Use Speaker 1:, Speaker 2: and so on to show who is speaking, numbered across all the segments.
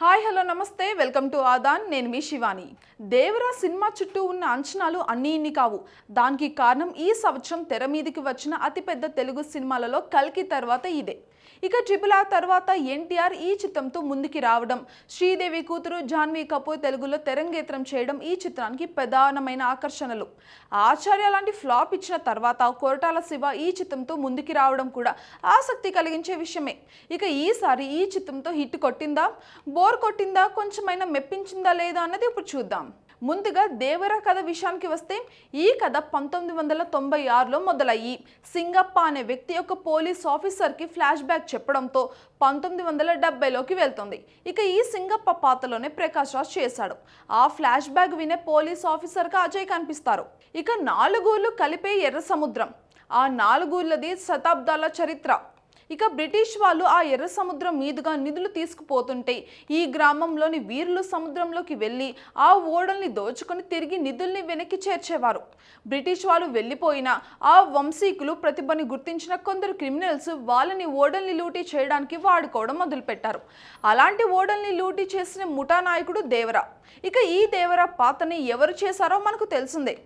Speaker 1: Hi hello నమస్తే. Welcome to Aadan. నేను మీ Shivani. Devara cinema చుట్టూ ఉన్న అంచనాలు అన్నీ ఇన్ని కావు. దానికి కారణం ఈ సంవత్సరం తెర మీదికి వచ్చిన అతిపెద్ద తెలుగు సినిమాలలో కల్కి తర్వాత ఇదే. ఇక ట్రిపుల్ ఆర్ తర్వాత ఎన్టీఆర్ ఈ చిత్రంతో ముందుకి రావడం. శ్రీదేవి కూతురు జాన్వీ కపూర్ తెలుగులో తెరంగేత్రం చేయడం ఈ చిత్రానికి ప్రధానమైన ఆకర్షణలు. ఆచార్య లాంటి ఫ్లాప్ ఇచ్చిన తర్వాత కొరటాల శివ ఈ చిత్రంతో ముందుకి రావడం కూడా ఆసక్తి కలిగించే విషయమే. ఇక ఈసారి ఈ చిత్రంతో హిట్ కొట్టిందా? బోర్ కొట్టిందా? కొంచెమైనా మెప్పించిందా లేదా? అన్నది ఇప్పుడు చూద్దాం. ముందుగా దేవర కథ విషయానికి వస్తే ఈ కథ పంతొమ్మిది వందల తొంభై ఆరులో మొదలయ్యి. సింగప్ప అనే వ్యక్తి యొక్క పోలీస్ ఆఫీసర్కి ఫ్లాష్ బ్యాక్ చెప్పడంతో పంతొమ్మిది వందల డెబ్బైలోకి వెళ్తుంది. ఇక ఈ సింగప్ప పాత్రలోనే ప్రకాష్ రాజ్ చేశాడు. ఆ ఫ్లాష్ బ్యాక్ వినే పోలీస్ ఆఫీసర్గా అజయ్ కనిపిస్తారు. ఇక నాలుగూర్లు కలిపే ఎర్ర సముద్రం. ఆ నాలుగూర్లది శతాబ్దాల చరిత్ర. ఇక బ్రిటిష్ వాళ్ళు ఆ ఎర్ర సముద్రం మీదుగా నిధులు తీసుకుపోతుంటే ఈ గ్రామంలోని వీరులు సముద్రంలోకి వెళ్ళి ఆ ఓడల్ని దోచుకొని తిరిగి నిధుల్ని వెనక్కి చేర్చేవారు. బ్రిటిష్ వాళ్ళు వెళ్ళిపోయిన ఆ వంశీకులు ప్రతిభని గుర్తించిన కొందరు క్రిమినల్స్ వాళ్ళని ఓడల్ని లూటీ చేయడానికి వాడుకోవడం మొదలుపెట్టారు. అలాంటి ఓడల్ని లూటీ చేసిన ముఠా నాయకుడు దేవరా. ఇక ఈ దేవరా పాతని ఎవరు చేశారో మనకు తెలిసిందే.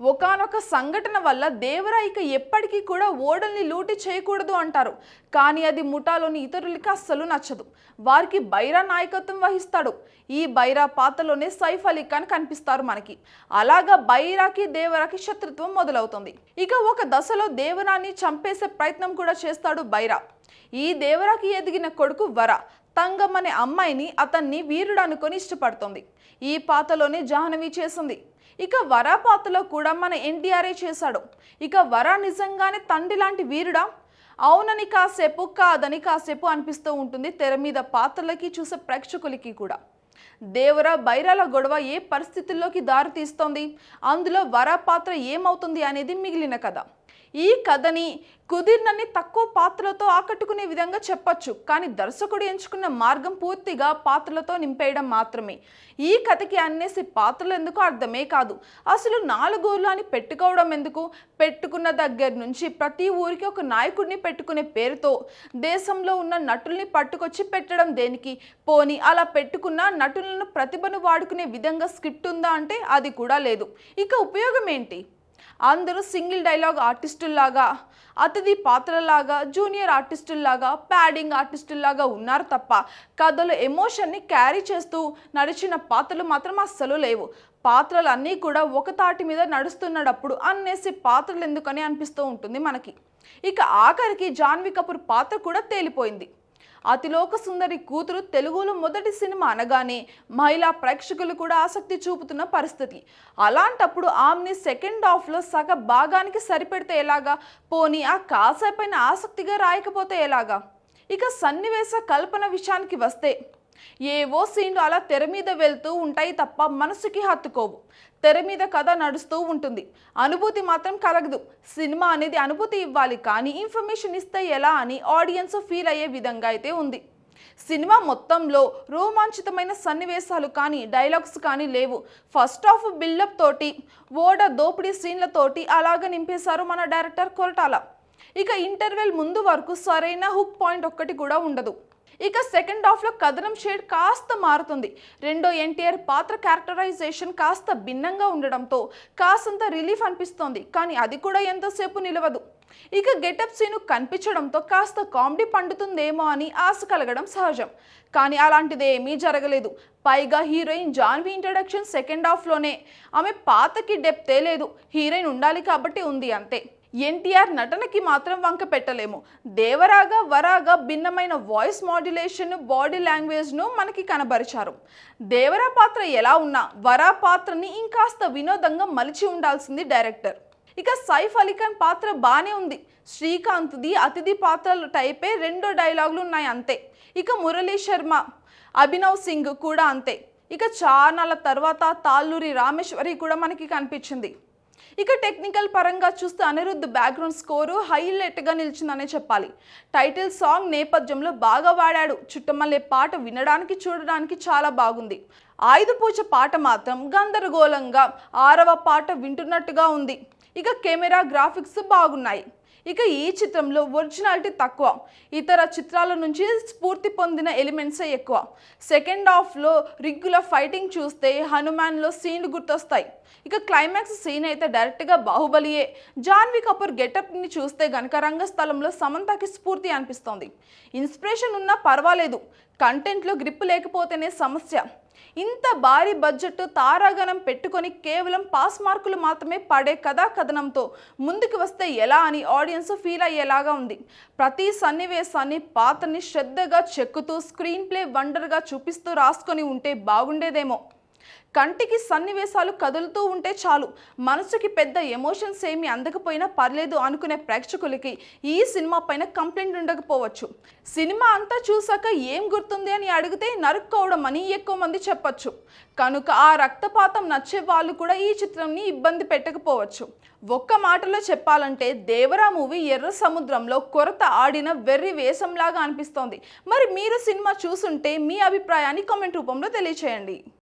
Speaker 1: ఒకానొక సంఘటన వల్ల దేవరాయిక ఎప్పటికీ కూడా ఓడల్ని లూటి చేయకూడదు అంటారు. కానీ అది ముఠాలోని ఇతరులకి అస్సలు నచ్చదు. వారికి బైరా నాయకత్వం వహిస్తాడు. ఈ బైరా పాత్రలోనే సైఫ్ అలీ ఖాన్ కనిపిస్తారు మనకి. అలాగా బైరాకి దేవరాకి శత్రుత్వం మొదలవుతుంది. ఇక ఒక దశలో దేవరాన్ని చంపేసే ప్రయత్నం కూడా చేస్తాడు బైరా. ఈ దేవరాకి ఎదిగిన కొడుకు వర తంగం అనే అమ్మాయిని అతన్ని వీరుడు అనుకొని ఇష్టపడుతుంది. ఈ పాతలోనే జాహ్నవి చేసింది. ఇక వరా పాత్రలో కూడా మన ఎన్టీఆర్ఏ చేశాడు. ఇక వరా నిజంగానే తండ్రి లాంటి వీరుడా? అవునని కాసేపు కాదని కాసేపు అనిపిస్తూ ఉంటుంది తెర మీద పాత్రలకి చూసే ప్రేక్షకులకి కూడా. దేవర బైరాల గొడవ ఏ పరిస్థితుల్లోకి దారి తీస్తోంది? అందులో వర పాత్ర ఏమవుతుంది అనేది మిగిలిన కథ. ఈ కథని కుదిరినన్ని తక్కువ పాత్రలతో ఆకట్టుకునే విధంగా చెప్పొచ్చు కానీ దర్శకుడు ఎంచుకున్న మార్గం పూర్తిగా పాత్రలతో నింపేయడం మాత్రమే. ఈ కథకి అన్నేసి పాత్రలు ఎందుకు అర్థమే కాదు. అసలు నాలుగూర్లు అని పెట్టుకోవడం ఎందుకు? పెట్టుకున్న దగ్గర నుంచి ప్రతి ఊరికి ఒక నాయకుడిని పెట్టుకునే పేరుతో దేశంలో ఉన్న నటుల్ని పట్టుకొచ్చి పెట్టడం దేనికి? పోని అలా పెట్టుకున్న నటులను ప్రతిభను వాడుకునే విధంగా స్క్రిప్ట్ ఉందా అంటే అది కూడా లేదు. ఇక ఉపయోగం ఏంటి? అందరూ సింగిల్ డైలాగ్ ఆర్టిస్టుల్లాగా అతిథి పాత్రలాగా జూనియర్ ఆర్టిస్టుల్లాగా ప్యాడింగ్ ఆర్టిస్టుల్లాగా ఉన్నారు తప్ప కథలో ఎమోషన్ని క్యారీ చేస్తూ నడిచిన పాత్రలు మాత్రం అస్సలు లేవు. పాత్రలు అన్నీ కూడా ఒక తాటి మీద నడుస్తున్నప్పుడు అన్నేసి పాత్రలు ఎందుకని అనిపిస్తూ ఉంటుంది మనకి. ఇక ఆఖరికి జాన్వీ కపూర్ పాత్ర కూడా తేలిపోయింది. అతిలోక సుందరి కూతురు తెలుగులో మొదటి సినిమా అనగానే మహిళా ప్రేక్షకులు కూడా ఆసక్తి చూపుతున్న పరిస్థితి. అలాంటప్పుడు ఆమెని సెకండ్ హాఫ్లో సగ భాగానికి సరిపెడితే ఎలాగా? పోనీ ఆ కాసేపైన ఆసక్తిగా రాయకపోతే ఎలాగా? ఇక సన్నివేశ కల్పన విషయానికి వస్తే ఏవో సీన్లు అలా తెర మీద వెళ్తూ ఉంటాయి తప్ప మనసుకి హత్తుకోవు. తెర మీద కథ నడుస్తూ ఉంటుంది. అనుభూతి మాత్రం కలగదు. సినిమా అనేది అనుభూతి ఇవ్వాలి కానీ ఇన్ఫర్మేషన్ ఇస్తే ఎలా అని ఆడియన్స్ ఫీల్ అయ్యే విధంగా అయితే ఉంది. సినిమా మొత్తంలో రోమాంచితమైన సన్నివేశాలు కానీ డైలాగ్స్ కానీ లేవు. ఫస్ట్ హాఫ్ బిల్డప్ తోటి ఓడ దోపిడీ సీన్లతోటి అలాగ నింపేశారు మన డైరెక్టర్ కొరటాల. ఇక ఇంటర్వెల్ ముందు వరకు సరైన హుక్ పాయింట్ ఒక్కటి కూడా ఉండదు. ఇక సెకండ్ హాఫ్లో కథనం షేడ్ కాస్త మారుతుంది. రెండో ఎన్టీఆర్ పాత్ర క్యారెక్టరైజేషన్ కాస్త భిన్నంగా ఉండడంతో కాసంత రిలీఫ్ అనిపిస్తోంది. కానీ అది కూడా ఎంతసేపు నిలవదు. ఇక గెటప్ సీను కనిపించడంతో కాస్త కామెడీ పండుతుందేమో అని ఆశ కలగడం సహజం. కానీ అలాంటిది ఏమీ జరగలేదు. పైగా హీరోయిన్ జాన్వి ఇంట్రడక్షన్ సెకండ్ హాఫ్లోనే ఆమె పాతకి డెప్తే లేదు. హీరోయిన్ ఉండాలి కాబట్టి ఉంది అంతే. ఎన్టీఆర్ నటనకి మాత్రం వంక పెట్టలేము. దేవరాగా వరాగా భిన్నమైన వాయిస్ మాడ్యులేషన్ బాడీ లాంగ్వేజ్ను మనకి కనబరిచారు. దేవరా పాత్ర ఎలా ఉన్నా వరా పాత్రని ఇంకాస్త వినోదంగా మలిచి ఉండాల్సింది డైరెక్టర్ ఇక సైఫ్ అలీఖాన్ పాత్ర బాగానే ఉంది. శ్రీకాంత్ది అతిథి పాత్రలు టైపే రెండో డైలాగులు ఉన్నాయి అంతే. ఇక మురళీ శర్మ అభినవ్ సింగ్ కూడా అంతే. ఇక చానాల తర్వాత తాళ్ళూరి రామేశ్వరి కూడా మనకి కనిపించింది. ఇక టెక్నికల్ పరంగా చూస్తే అనిరుద్ధ్ బ్యాక్గ్రౌండ్ స్కోరు హైలైట్గా నిలిచిందనే చెప్పాలి. టైటిల్ సాంగ్ నేపథ్యంలో బాగా వాడాడు. చుట్టమల్లే పాట వినడానికి చూడడానికి చాలా బాగుంది. ఆయుధ పూజ పాట మాత్రం గందరగోళంగా ఆరవ పాట వింటున్నట్టుగా ఉంది. ఇక కెమెరా గ్రాఫిక్స్ బాగున్నాయి. ఇక ఈ చిత్రంలో ఒరిజినాలిటీ తక్కువ. ఇతర చిత్రాల నుంచి స్ఫూర్తి పొందిన ఎలిమెంట్సే ఎక్కువ. సెకండ్ హాఫ్లో రిగ్గుల ఫైటింగ్ చూస్తే హనుమాన్లో సీన్లు గుర్తొస్తాయి. ఇక క్లైమాక్స్ సీన్ అయితే డైరెక్ట్గా బాహుబలియే. జాన్వీ కపూర్ గెటప్ని చూస్తే గనక రంగస్థలంలో సమంతకి స్ఫూర్తి అనిపిస్తోంది. ఇన్స్పిరేషన్ ఉన్నా పర్వాలేదు. కంటెంట్లో గ్రిప్ లేకపోతేనే సమస్య. ఇంత భారీ బడ్జెట్ తారాగణం పెట్టుకొని కేవలం పాస్ మార్కులు మాత్రమే పడే కథా కథనంతో ముందుకు వస్తే ఎలా అని ఆడియన్స్ ఫీల్ అయ్యేలాగా ఉంది. ప్రతి సన్నివేశాన్ని పాత్రని శ్రద్ధగా చెక్కుతూ స్క్రీన్ ప్లే వండర్గా చూపిస్తూ రాసుకొని ఉంటే బాగుండేదేమో. కంటికి సన్నివేశాలు కదులుతూ ఉంటే చాలు. మనసుకి పెద్ద ఎమోషన్స్ ఏమి అందకపోయినా పర్లేదు అనుకునే ప్రేక్షకులకి ఈ సినిమా పైన కంప్లైంట్ ఉండకపోవచ్చు. సినిమా అంతా చూసాక ఏం గుర్తుంది అని అడిగితే నరుక్కోవడం అని ఎక్కువ మంది చెప్పచ్చు. కనుక ఆ రక్తపాతం నచ్చే వాళ్ళు కూడా ఈ చిత్రంని ఇబ్బంది పెట్టకపోవచ్చు. ఒక్క మాటలో చెప్పాలంటే దేవరా మూవీ ఎర్ర సముద్రంలో కొరత ఆడిన వెర్రి వేషంలాగా అనిపిస్తోంది. మరి మీరు సినిమా చూసుంటే మీ అభిప్రాయాన్ని కామెంట్ రూపంలో తెలియచేయండి.